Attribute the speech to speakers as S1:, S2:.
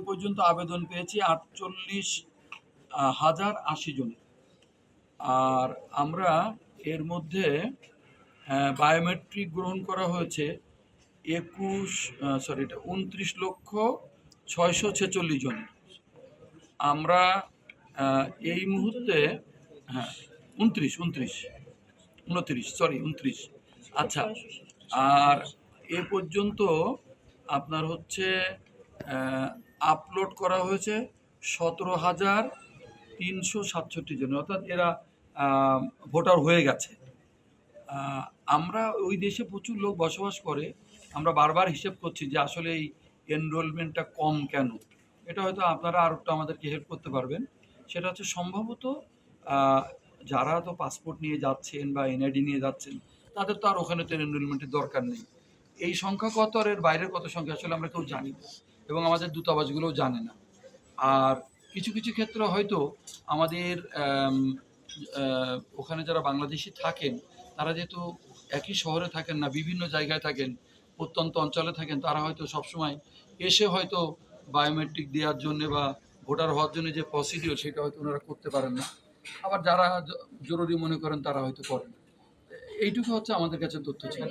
S1: এ পর্যন্ত আবেদন পেয়েছি আটচল্লিশ হাজার আশি জন। আর আমরা এর মধ্যে বায়োমেট্রিক গ্রহণ করা হয়েছে একুশ সরি এটা উনত্রিশ লক্ষ ছয়শো ছেচল্লিশ জন। আমরা এই মুহূর্তে হ্যাঁ উনত্রিশ উনত্রিশ উনত্রিশ সরি উনত্রিশ। আচ্ছা আর এ পর্যন্ত আপনার হচ্ছে আপলোড করা হয়েছে সতেরো হাজার তিনশো সাতষট্টি জন। অর্থাৎ এরা ভোটার হয়ে গেছে। আমরা ওই দেশে প্রচুর লোক বসবাস করে। আমরা বারবার হিসেব করছি যে আসলে এই এনরোলমেন্টটা কম কেন? এটা হয়তো আপনারা আর একটু আমাদেরকে হেল্প করতে পারবেন। সেটা হচ্ছে সম্ভবত যারা তো পাসপোর্ট নিয়ে যাচ্ছেন বা এনআইডি নিয়ে যাচ্ছেন, তাদের তো আর ওখানে তো এনরোলমেন্টের দরকার নেই। এই সংখ্যা কত আর এর বাইরের কত সংখ্যা আসলে আমরা কেউ জানি না। এবং আমাদের দূতাবাসগুলোও জানে না। আর কিছু কিছু ক্ষেত্রে হয়তো আমাদের ওখানে যারা বাংলাদেশি থাকেন, তারা যেহেতু একই শহরে থাকেন না, বিভিন্ন জায়গায় থাকেন, প্রত্যন্ত অঞ্চলে থাকেন, তারা হয়তো সবসময় এসে হয়তো বায়োমেট্রিক দেওয়ার জন্য বা ভোটার হওয়ার জন্য যে প্রসিডিওর সেটা হয়তো ওনারা করতে পারেন না। আবার যারা জরুরি মনে করেন, তারা হয়তো করেন এইটুকু হচ্ছে আমাদের কাছে তথ্য ছিল।